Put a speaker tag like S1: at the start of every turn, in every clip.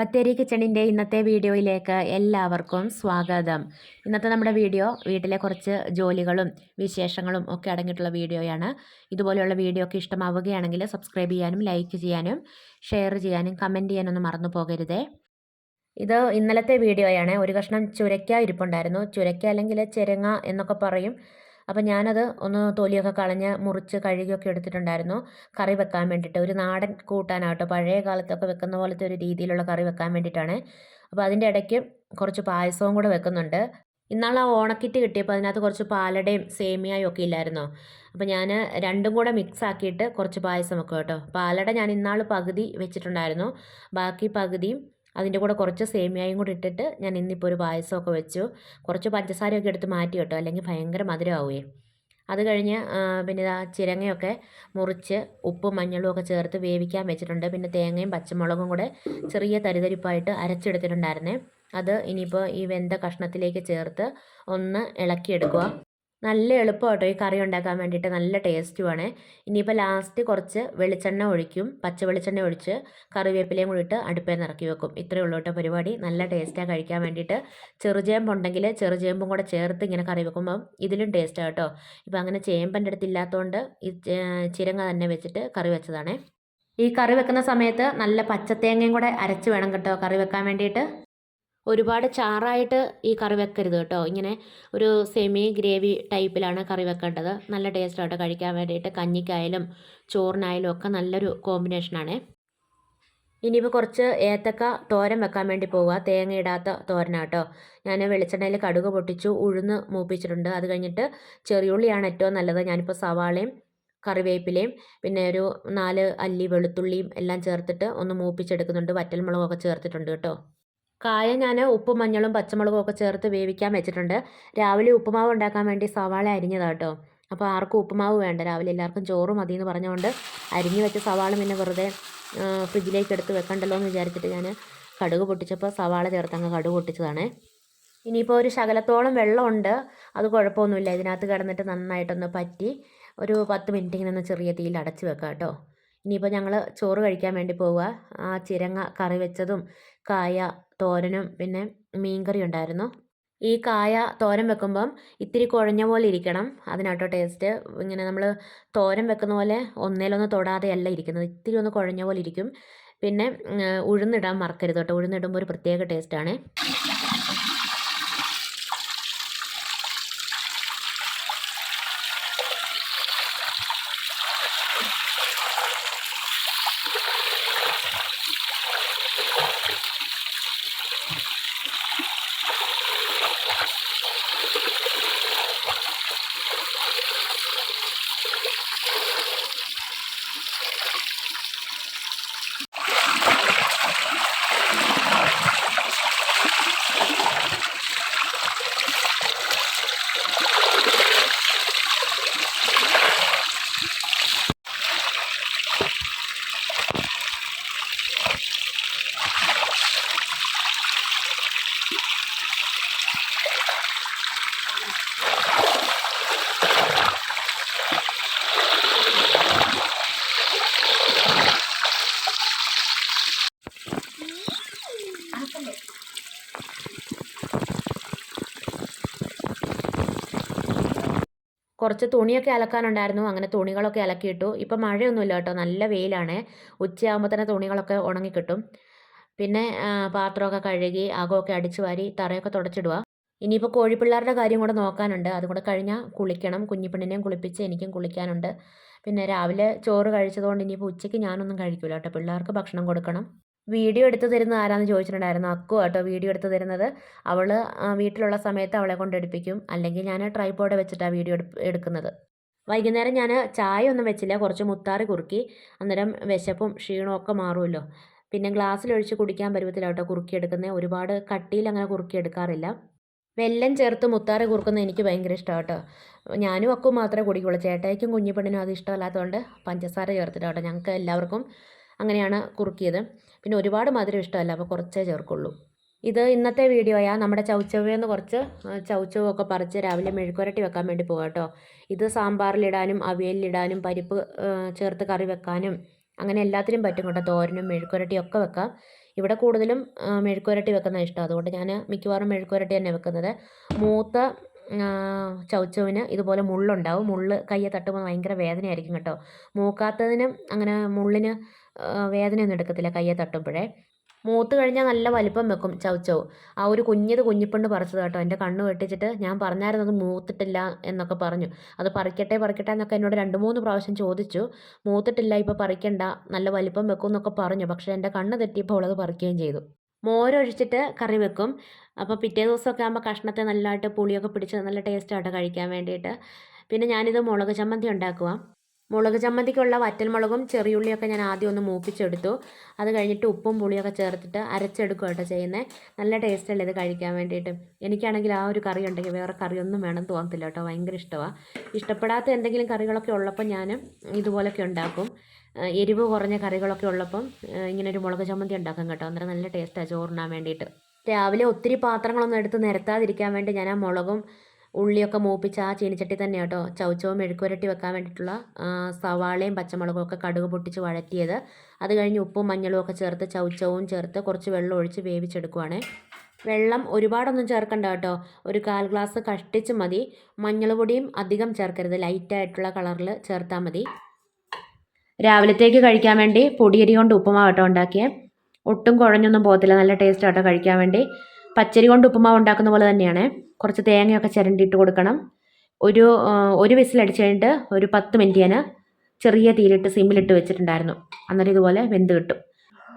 S1: ബത്തേരി കിച്ചണിന്റെ ഇന്നത്തെ വീഡിയോയിലേക്ക് എല്ലാവർക്കും സ്വാഗതം. ഇന്നത്തെ നമ്മുടെ വീഡിയോ വീട്ടിലെ കുറച്ച് ജോലികളും വിശേഷങ്ങളും ഒക്കെ അടങ്ങിയിട്ടുള്ള വീഡിയോയാണ്. ഇതുപോലെയുള്ള വീഡിയോ ഒക്കെ ഇഷ്ടമാവുകയാണെങ്കിൽ സബ്സ്ക്രൈബ് ചെയ്യാനും ലൈക്ക് ചെയ്യാനും ഷെയർ ചെയ്യാനും കമന്റ് ചെയ്യാനൊന്നും മറന്നു പോകരുതേ. ഇത് ഇന്നലത്തെ വീഡിയോയാണ്. ഒരു കഷ്ണം ചുരക്ക ഇരിപ്പുണ്ടായിരുന്നു. ചുരക്ക അല്ലെങ്കിൽ ചെരങ്ങ എന്നൊക്കെ പറയും. അപ്പോൾ ഞാനത് ഒന്ന് തൊലിയൊക്കെ കളഞ്ഞ് മുറിച്ച് കഴുകിയൊക്കെ എടുത്തിട്ടുണ്ടായിരുന്നു. കറി വെക്കാൻ വേണ്ടിയിട്ട് ഒരു നാടൻ കൂട്ടാനാട്ടോ. പഴയ കാലത്തൊക്കെ വെക്കുന്ന പോലത്തെ ഒരു രീതിയിലുള്ള കറി വെക്കാൻ വേണ്ടിയിട്ടാണ് അപ്പോൾ അതിന്റെ ഇടയ്ക്ക് കുറച്ച് പായസവും കൂടെ വെക്കുന്നുണ്ട്. ഇന്നാൾ ആ ഓണക്കിറ്റ് കിട്ടിയപ്പോൾ അതിനകത്ത് കുറച്ച് പാലടയും സേമിയയും ഒക്കെ ഇല്ലായിരുന്നോ? അപ്പോൾ ഞാൻ രണ്ടും കൂടെ മിക്സ് ആക്കിയിട്ട് കുറച്ച് പായസം വെക്കും കേട്ടോ പാലട ഞാൻ ഇന്നാൾ പകുതി വെച്ചിട്ടുണ്ടായിരുന്നു. ബാക്കി പകുതിയും അതിന്റെ കൂടെ കുറച്ച് സേമിയയും കൂടി ഇട്ടിട്ട് ഞാൻ ഇന്നിപ്പോൾ ഒരു പായസമൊക്കെ വെച്ചു. കുറച്ച് പഞ്ചസാരയൊക്കെ എടുത്ത് മാറ്റി കേട്ടോ അല്ലെങ്കിൽ ഭയങ്കര മധുരമാവുകയും അത് കഴിഞ്ഞ് പിന്നെ ചിരങ്ങയൊക്കെ മുറിച്ച് ഉപ്പും മഞ്ഞളും ഒക്കെ ചേർത്ത് വേവിക്കാൻ വെച്ചിട്ടുണ്ട്. പിന്നെ തേങ്ങയും പച്ചമുളകും കൂടെ ചെറിയ തരിതരിപ്പായിട്ട് അരച്ചെടുത്തിട്ടുണ്ടായിരുന്നേ. അത് ഇനിയിപ്പോൾ ഈ വെന്ത കഷ്ണത്തിലേക്ക് ചേർത്ത് ഒന്ന് ഇളക്കിയെടുക്കുക. നല്ല എളുപ്പമാട്ടോ ഈ കറി ഉണ്ടാക്കാൻ വേണ്ടിയിട്ട്. നല്ല ടേസ്റ്റുമാണ് ഇനിയിപ്പോൾ ലാസ്റ്റ് കുറച്ച് വെളിച്ചെണ്ണ ഒഴിക്കും. പച്ച വെളിച്ചെണ്ണ ഒഴിച്ച് കറിവേപ്പിലയും കൂടി ഇട്ട് അടുപ്പേ നിറക്കി വെക്കും. ഇത്രയേ ഉള്ളൂ കേട്ടോ പരിപാടി. നല്ല ടേസ്റ്റാണ് കഴിക്കാൻ വേണ്ടിയിട്ട്. ചെറുചേമ്പ് ഉണ്ടെങ്കിൽ ചെറുചേമ്പും കൂടെ ചേർത്ത് ഇങ്ങനെ കറി വെക്കുമ്പം ഇതിലും ടേസ്റ്റാണ് കേട്ടോ. ഇപ്പം അങ്ങനെ ചേമ്പന്റെ അടുത്ത് ഇല്ലാത്തതുകൊണ്ട് ഈ ചിരങ്ങ തന്നെ വെച്ചിട്ട് കറി വെച്ചതാണേ. ഈ കറി വെക്കുന്ന സമയത്ത് നല്ല പച്ചത്തേങ്ങയും കൂടെ അരച്ച് വേണം കേട്ടോ കറി വെക്കാൻ വേണ്ടിയിട്ട്. ഒരുപാട് ചാറായിട്ട് ഈ കറി വെക്കരുത് കേട്ടോ. ഇങ്ങനെ ഒരു സെമി ഗ്രേവി ടൈപ്പിലാണ് കറി വെക്കേണ്ടത്. നല്ല ടേസ്റ്റായിട്ട് കഴിക്കാൻ വേണ്ടിയിട്ട് കഞ്ഞിക്കായാലും ചോറിനായാലും ഒക്കെ നല്ലൊരു കോമ്പിനേഷനാണ് ഇനിയിപ്പോൾ കുറച്ച് ഏത്തക്ക തോരൻ വെക്കാൻ വേണ്ടി പോവുക. തേങ്ങ ഇടാത്ത തോരനാട്ടോ ഞാൻ വെളിച്ചെണ്ണയിൽ കടുക് പൊട്ടിച്ചു ഉഴുന്ന് മൂപ്പിച്ചിട്ടുണ്ട്. അത് കഴിഞ്ഞിട്ട് ചെറിയുള്ളിയാണ് ഏറ്റവും നല്ലത്. ഞാനിപ്പോൾ സവാളയും കറിവേപ്പിലയും പിന്നെ ഒരു നാല് അല്ലി വെളുത്തുള്ളിയും എല്ലാം ചേർത്തിട്ട് ഒന്ന് മൂപ്പിച്ചെടുക്കുന്നുണ്ട്. വറ്റൽമുളകൊക്കെ ചേർത്തിട്ടുണ്ട് കേട്ടോ. കായ ഞാൻ ഉപ്പും മഞ്ഞളും പച്ചമുളകും ഒക്കെ ചേർത്ത് വേവിക്കാൻ വെച്ചിട്ടുണ്ട്. രാവിലെ ഉപ്പുമാവ് ഉണ്ടാക്കാൻ വേണ്ടി സവാള അരിഞ്ഞതാണ് കേട്ടോ അപ്പോൾ ആർക്കും ഉപ്പുമാവ് വേണ്ട. രാവിലെ എല്ലാവർക്കും ചോറ് മതി എന്ന് പറഞ്ഞുകൊണ്ട് അരിഞ്ഞു വെച്ച സവാള പിന്നെ വെറുതെ ഫ്രിഡ്ജിലേക്ക് എടുത്ത് വെക്കണ്ടല്ലോ എന്ന് വിചാരിച്ചിട്ട് ഞാൻ കടുക് പൊട്ടിച്ചപ്പോൾ സവാള ചേർത്ത് അങ്ങ് കടുക് പൊട്ടിച്ചതാണ്. ഇനിയിപ്പോൾ ഒരു ശകലത്തോളം വെള്ളമുണ്ട് അത് കുഴപ്പമൊന്നുമില്ല. ഇതിനകത്ത് കിടന്നിട്ട് നന്നായിട്ടൊന്ന് പറ്റി ഒരു പത്ത് മിനിറ്റ് ഇങ്ങനെ ഒന്ന് ചെറിയ തീയിൽ അടച്ച് വെക്കാം കേട്ടോ ഇനിയിപ്പോൾ ഞങ്ങൾ ചോറ് കഴിക്കാൻ വേണ്ടി പോവുക. ആ ചിരങ്ങ കറി വെച്ചതും കായ തോരനും പിന്നെ മീൻകറി ഉണ്ടായിരുന്നു. ഈ കായ തോരൻ വെക്കുമ്പം ഇത്തിരി കുഴഞ്ഞ പോലെ ഇരിക്കണം. അതിനാട്ടോ ടേസ്റ്റ് ഇങ്ങനെ നമ്മൾ തോരൻ വെക്കുന്ന പോലെ ഒന്നേലൊന്ന് തൊടാതെ തൊടാതെയല്ല ഇരിക്കുന്നത്. ഇത്തിരി ഒന്ന് കുഴഞ്ഞ പോലെ ഇരിക്കും. പിന്നെ ഉഴുന്നിടാൻ മറക്കരുത് കേട്ടോ. ഉഴുന്നിടുമ്പോൾ ഒരു പ്രത്യേക ടേസ്റ്റാണ് കുറച്ച് തുണിയൊക്കെ അലക്കാനുണ്ടായിരുന്നു. അങ്ങനെ തുണികളൊക്കെ അലക്കിയിട്ടു. ഇപ്പം മഴയൊന്നുമില്ല കേട്ടോ. നല്ല വെയിലാണ്. ഉച്ചയാകുമ്പോൾ തന്നെ തുണികളൊക്കെ ഉണങ്ങിക്കിട്ടും. പിന്നെ പാത്രമൊക്കെ കഴുകി അകമൊക്കെ അടിച്ചു വാരി തറയൊക്കെ തുടച്ചിടുക ഇനിയിപ്പോൾ കോഴിപ്പിള്ളേരുടെ കാര്യം കൂടെ നോക്കാനുണ്ട്. അതും കൂടെ കഴിഞ്ഞാൽ കുളിക്കണം. കുഞ്ഞിപ്പെണ്ണിനെയും കുളിപ്പിച്ച് എനിക്കും കുളിക്കാനുണ്ട്. പിന്നെ രാവിലെ ചോറ് കഴിച്ചതുകൊണ്ട് ഇനിയിപ്പോൾ ഉച്ചയ്ക്ക് ഞാനൊന്നും കഴിക്കില്ല കേട്ടോ. പിള്ളേർക്ക് ഭക്ഷണം കൊടുക്കണം. വീഡിയോ എടുത്ത് തരുന്നത് ആരാന്ന് ചോദിച്ചിട്ടുണ്ടായിരുന്നു. അക്കു കേട്ടോ വീഡിയോ എടുത്ത് തരുന്നത്. അവൾ വീട്ടിലുള്ള സമയത്ത് അവളെ കൊണ്ട് എടുപ്പിക്കും. അല്ലെങ്കിൽ ഞാൻ ട്രൈപ്പോഡ് വെച്ചിട്ടാണ് വീഡിയോ എടുക്കുന്നത്. വൈകുന്നേരം ഞാൻ ചായ ഒന്നും വെച്ചില്ല. കുറച്ച് മുത്താറി കുറുക്കി. അന്നേരം വിശപ്പും ക്ഷീണവും ഒക്കെ മാറുമല്ലോ. പിന്നെ ഗ്ലാസ്സിലൊഴിച്ച് കുടിക്കാൻ പരുവത്തില്ല കേട്ടോ കുറുക്കിയെടുക്കുന്നത് ഒരുപാട് കട്ടിയിൽ അങ്ങനെ കുറുക്കിയെടുക്കാറില്ല വെല്ലം ചേർത്ത് മുത്താറി കുറുക്കുന്നത് എനിക്ക് ഭയങ്കര ഇഷ്ടമാണ് കേട്ടോ ഞാനും അക്കും മാത്രമേ കുടിക്കുള്ളൂ. ചേട്ടായിക്കും കുഞ്ഞിപ്പെണ്ണിനും അത് ഇഷ്ടമല്ലാത്തതുകൊണ്ട് പഞ്ചസാര ചേർത്തിട്ടാട്ടോ ഞങ്ങൾക്ക് എല്ലാവർക്കും അങ്ങനെയാണ് കുറുക്കിയത്. പിന്നെ ഒരുപാട് മധുരം ഇഷ്ടമല്ല അപ്പോൾ കുറച്ചേ ചേർക്കുള്ളൂ. ഇത് ഇന്നത്തെ വീഡിയോയാ നമ്മുടെ ചൗച്ചവെന്ന് കുറച്ച് ചൗച്ചവൊക്കെ പറിച്ച് രാവിലെ മെഴുക്കുരട്ടി വെക്കാൻ വേണ്ടി പോകാം കേട്ടോ. ഇത് സാമ്പാറിലിടാനും അവിയലിലിടാനും പരിപ്പ് ചേർത്ത് കറി വെക്കാനും അങ്ങനെ എല്ലാത്തിനും പറ്റും കേട്ടോ. തോരനും മെഴുക്കുരട്ടിയും ഒക്കെ വെക്കാം. ഇവിടെ കൂടുതലും മെഴുക്കുരട്ടി വെക്കുന്ന ഇഷ്ടം. അതുകൊണ്ട് ഞാൻ മിക്കവാറും മെഴുക്കുരട്ടി തന്നെ വെക്കുന്നത്. മൂത്ത ചൗച്ചവിന് ഇതുപോലെ മുള്ളുണ്ടാവും. മുള്ള് കയ്യെ തട്ടുമ്പോൾ ഭയങ്കര വേദനയായിരിക്കും കേട്ടോ. മൂക്കാത്തതിനും അങ്ങനെ മുള്ളിന് വേദനയൊന്നും എടുക്കത്തില്ല കയ്യെ തട്ടുമ്പോഴേ. മൂത്ത് കഴിഞ്ഞാൽ നല്ല വലിപ്പം വെക്കും ചവച്ചോ ആ ഒരു കുഞ്ഞത് കുഞ്ഞിപ്പണ്ട് പറിച്ചത് കേട്ടോ. എന്റെ കണ്ണ് വെട്ടിച്ചിട്ട് ഞാൻ പറഞ്ഞായിരുന്നു അത് മൂത്തിട്ടില്ല എന്നൊക്കെ പറഞ്ഞു. അത് പറിക്കട്ടെ പറിക്കട്ടെ എന്നൊക്കെ എന്നോട് രണ്ട് മൂന്ന് പ്രാവശ്യം ചോദിച്ചു. മൂത്തിട്ടില്ല ഇപ്പോൾ പറിക്കണ്ട നല്ല വലിപ്പം വെക്കും എന്നൊക്കെ പറഞ്ഞു. പക്ഷേ എന്റെ കണ്ണ് തെറ്റിയപ്പോൾ അവളത് പറിക്കുകയും ചെയ്തു. മോരൊഴിച്ചിട്ട് കറി വെക്കും. അപ്പോൾ പിറ്റേ ദിവസമൊക്കെ ആകുമ്പോൾ കഷ്ണത്തെ നല്ലതായിട്ട് പുളിയൊക്കെ പിടിച്ച് നല്ല ടേസ്റ്റായിട്ട് കഴിക്കാൻ വേണ്ടിയിട്ട്. പിന്നെ ഞാനിത് മുളക് ചമ്മന്തി ഉണ്ടാക്കുക മുളക് ചമ്മന്തിക്കുള്ള വറ്റൽമുളകും ചെറിയുള്ളിയൊക്കെ ഞാൻ ആദ്യം ഒന്ന് മൂപ്പിച്ചെടുത്തു. അത് കഴിഞ്ഞിട്ട് ഉപ്പും പുളിയൊക്കെ ചേർത്തിട്ട് അരച്ചെടുക്കുക കേട്ടോ ചെയ്യുന്നത് നല്ല ടേസ്റ്റല്ലേ ഇത് കഴിക്കാൻ വേണ്ടിയിട്ട്. എനിക്കാണെങ്കിൽ ആ ഒരു കറി ഉണ്ടെങ്കിൽ വേറെ കറിയൊന്നും വേണം തോന്നത്തില്ല കേട്ടോ. ഭയങ്കര ഇഷ്ടമാണ് ഇഷ്ടപ്പെടാത്ത എന്തെങ്കിലും കറികളൊക്കെ ഉള്ളപ്പോൾ ഞാൻ ഇതുപോലൊക്കെ ഉണ്ടാക്കും. എരിവ് കുറഞ്ഞ കറികളൊക്കെ ഉള്ളപ്പം ഇങ്ങനെ ഒരു മുളക് ചമ്മന്തി ഉണ്ടാക്കും കേട്ടോ. അന്നേരം നല്ല ടേസ്റ്റാണ് ചോറിനാൻ വേണ്ടിയിട്ട്. രാവിലെ ഒത്തിരി പാത്രങ്ങളൊന്നും എടുത്ത് നിരത്താതിരിക്കാൻ വേണ്ടി ഞാൻ ആ മുളകും ഉള്ളിയൊക്കെ മൂപ്പിച്ച് ആ ചീനിച്ചട്ടി തന്നെ കേട്ടോ. ചവച്ചവും മെഴുക്കുരട്ടി വെക്കാൻ വേണ്ടിയിട്ടുള്ള സവാളയും പച്ചമുളകും ഒക്കെ കടുക് പൊട്ടിച്ച് വഴറ്റിയത്. അത് കഴിഞ്ഞ് ഉപ്പും മഞ്ഞളും ഒക്കെ ചേർത്ത് ചവച്ചവും ചേർത്ത് കുറച്ച് വെള്ളം ഒഴിച്ച് വേവിച്ചെടുക്കുവാണ്. വെള്ളം ഒരുപാടൊന്നും ചേർക്കണ്ട കേട്ടോ. ഒരു കാൽ ഗ്ലാസ് കഷ്ടിച്ച് മതി. മഞ്ഞൾ പൊടിയും അധികം ചേർക്കരുത്. ലൈറ്റായിട്ടുള്ള കളറിൽ ചേർത്താൽ മതി. രാവിലത്തേക്ക് കഴിക്കാൻ വേണ്ടി പൊടിയരി കൊണ്ട് ഉപ്പുമാവട്ടോ ഉണ്ടാക്കിയേ. ഒട്ടും കുഴഞ്ഞൊന്നും പോകത്തില്ല. നല്ല ടേസ്റ്റ് ആട്ടോ കഴിക്കാൻ വേണ്ടി. പച്ചരി കൊണ്ട് ഉപ്പുമാവ് ഉണ്ടാക്കുന്ന പോലെ തന്നെയാണ്. കുറച്ച് തേങ്ങയൊക്കെ ചിരണ്ടിയിട്ട് കൊടുക്കണം. ഒരു ഒരു വിസിലടിച്ച് കഴിഞ്ഞിട്ട് ഒരു പത്ത് മിനിറ്റ് ഞാൻ ചെറിയ തീയിലിട്ട് സിമ്മിലിട്ട് വെച്ചിട്ടുണ്ടായിരുന്നു. അന്നേരം ഇതുപോലെ വെന്ത് കിട്ടും.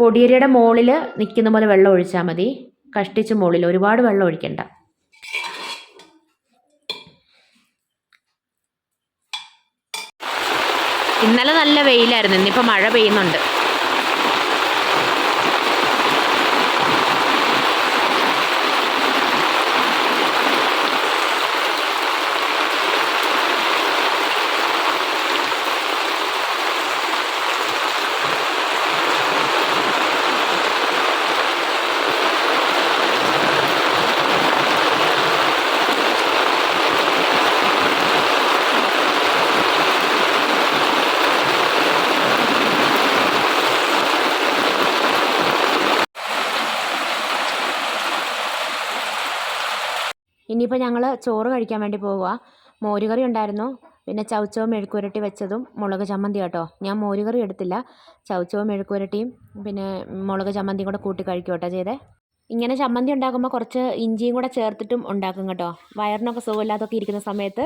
S1: പൊടിയരിയുടെ മുകളിൽ നിൽക്കുന്ന പോലെ വെള്ളം ഒഴിച്ചാൽ മതി. കഷ്ടിച്ച് മുകളിൽ ഒരുപാട് വെള്ളം ഒഴിക്കണ്ട. ഇന്നലെ നല്ല വെയിലായിരുന്നു. ഇന്നിപ്പോൾ മഴ പെയ്യുന്നുണ്ട്. ഇനിയിപ്പോൾ ഞങ്ങൾ ചോറ് കഴിക്കാൻ വേണ്ടി പോവുക മോരുകറി ഉണ്ടായിരുന്നു. പിന്നെ ചവച്ചവും മെഴുക്കുരട്ടി വെച്ചതും മുളക് ചമ്മന്തി കേട്ടോ. ഞാൻ മോരുകറി എടുത്തില്ല. ചവച്ചവും മെഴുക്കുരട്ടിയും പിന്നെ മുളക് ചമ്മന്തിയും കൂടെ കൂട്ടി കഴിക്കും കേട്ടോ ചെയ്തേ. ഇങ്ങനെ ചമ്മന്തി ഉണ്ടാക്കുമ്പോൾ കുറച്ച് ഇഞ്ചിയും കൂടെ ചേർത്തിട്ടും ഉണ്ടാക്കും കേട്ടോ. വയറിനൊക്കെ സുഖമില്ലാതൊക്കെ ഇരിക്കുന്ന സമയത്ത്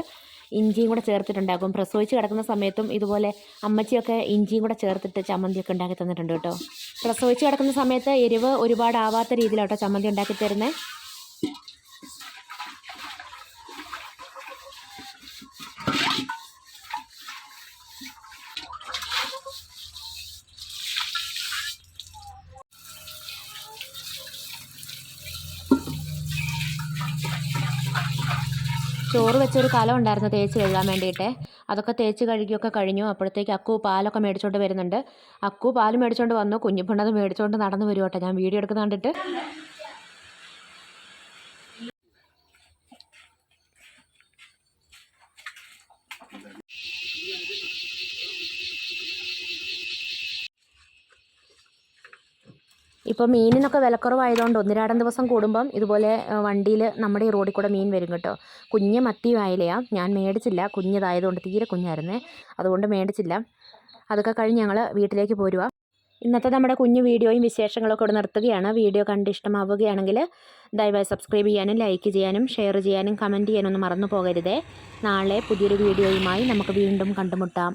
S1: ഇഞ്ചിയും കൂടെ ചേർത്തിട്ടുണ്ടാക്കും. പ്രസവിച്ച് കിടക്കുന്ന സമയത്തും ഇതുപോലെ അമ്മച്ചിയൊക്കെ ഇഞ്ചിയും കൂടെ ചേർത്തിട്ട് ചമ്മന്തിയൊക്കെ ഉണ്ടാക്കി തന്നിട്ടുണ്ട് കേട്ടോ. പ്രസവിച്ച് കിടക്കുന്ന സമയത്ത് എരിവ് ഒരുപാട് ആവാത്ത രീതിയിലോട്ടോ ചമ്മന്തി ഉണ്ടാക്കി തരുന്നത് ചോറ് വെച്ചൊരു കലം ഉണ്ടായിരുന്നു തേച്ച് കഴുകാൻ വേണ്ടിയിട്ട്. അതൊക്കെ തേച്ച് കഴുകിയൊക്കെ കഴിഞ്ഞു. അപ്പോഴത്തേക്ക് അക്കു പാലൊക്കെ മേടിച്ചുകൊണ്ട് വരുന്നുണ്ട്. അക്കു പാൽ മേടിച്ചുകൊണ്ട് വന്നു. കുഞ്ഞിപ്പെണ്ണത് മേടിച്ചുകൊണ്ട് നടന്നു വരുവട്ടെ. ഞാൻ വീഡിയോ എടുക്കുന്ന കണ്ടിട്ട്. ഇപ്പോൾ മീനിനൊക്കെ വിലക്കുറവായതുകൊണ്ട് ഒന്നിരാടം ദിവസം കൂടുമ്പം ഇതുപോലെ വണ്ടിയിൽ നമ്മുടെ ഈ റോഡിൽ കൂടെ മീൻ വരും കേട്ടോ. കുഞ്ഞ് മത്തി വായിലയാണ് ഞാൻ മേടിച്ചില്ല. കുഞ്ഞതായതുകൊണ്ട് തീരെ കുഞ്ഞായിരുന്നേ. അതുകൊണ്ട് മേടിച്ചില്ല. അതൊക്കെ കഴിഞ്ഞ് ഞങ്ങൾ വീട്ടിലേക്ക് പോരുക ഇന്നത്തെ നമ്മുടെ കുഞ്ഞു വീഡിയോയും വിശേഷങ്ങളൊക്കെ ഇവിടെ നിർത്തുകയാണ്. വീഡിയോ കണ്ട് ഇഷ്ടമാവുകയാണെങ്കിൽ ദയവായി സബ്സ്ക്രൈബ് ചെയ്യാനും ലൈക്ക് ചെയ്യാനും ഷെയർ ചെയ്യാനും കമന്റ് ചെയ്യാനൊന്നും മറന്നു പോകരുതേ. നാളെ പുതിയൊരു വീഡിയോയുമായി നമുക്ക് വീണ്ടും കണ്ടുമുട്ടാം.